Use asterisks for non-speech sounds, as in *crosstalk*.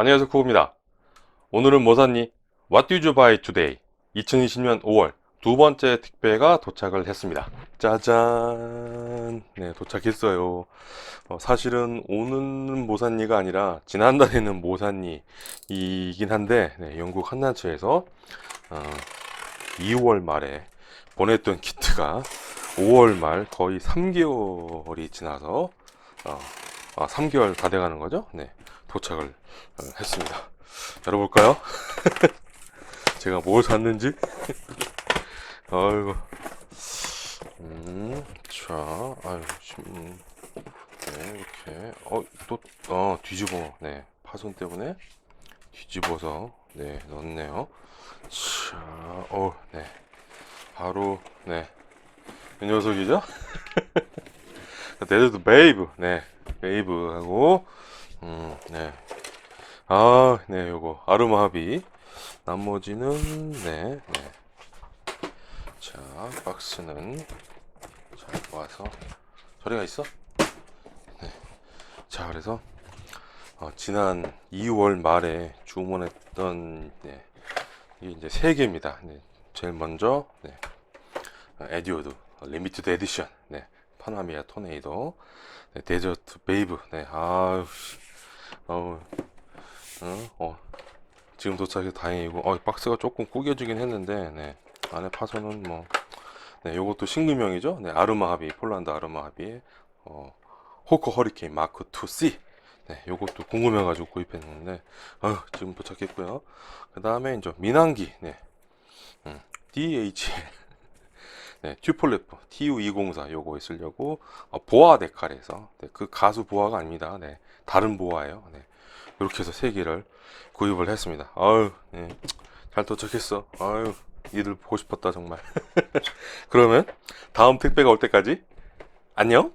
안녕하세요 쿠보입니다 오늘은 뭐 샀니? What did you buy today? 2020년 5월 두 번째 택배가 도착을 했습니다 짜잔 네 도착했어요 어, 사실은 오늘은 뭐 샀니가 아니라 지난달에는 뭐 샀니이긴 한데 네, 영국 한나처에서 어, 2월 말에 보냈던 키트가 5월 말 거의 3개월이 지나서 어, 아, 3개월 다 돼가는 거죠? 네, 도착을 어, 했습니다. 열어볼까요? *laughs* 제가 뭘 샀는지? *laughs* 아이고. 음, 자, 아유, 심, 네, 이렇게. 어, 또, 어, 뒤집어. 네, 파손 때문에 뒤집어서, 네, 넣었네요. 자, 어, 네. 바로, 네. 이 녀석이죠? *laughs* 데드도 베이브, 네. 베이브하고, 음, 네. 아, 네, 요거. 아르마 합의. 나머지는, 네, 네. 자, 박스는, 자, 와서, 저리가 있어? 네. 자, 그래서, 어, 지난 2월 말에 주문했던, 네. 이게 이제 세 개입니다. 네. 제일 먼저, 네. 어, 에디오드, 리미티드 에디션, 네. 파나미아 토네이도, 네, 데저트 베이브, 네. 아우, 씨. 어우, 어, 어. 지금 도착해서 다행이고, 어, 박스가 조금 구겨지긴 했는데, 네. 안에 파손은 뭐, 네, 요것도 신규명이죠. 네, 아르마 합의, 폴란드 아르마 합의, 어, 호커 허리케인 마크 2C. 네, 요것도 궁금해가지고 구입했는데, 어, 지금 도착했고요. 그 다음에 이제 민항기, 네, 음, DHL, 네, 튜폴레프 TU204 요거 쓰려고 어, 보아 데칼에서 네, 그 가수 보아가 아닙니다. 네, 다른 보아예요. 네, 이렇게 해서 세 개를 구입을 했습니다. 아유, 네, 잘 도착했어. 아유, 니들 보고 싶었다 정말. *laughs* 그러면 다음 택배가 올 때까지 안녕.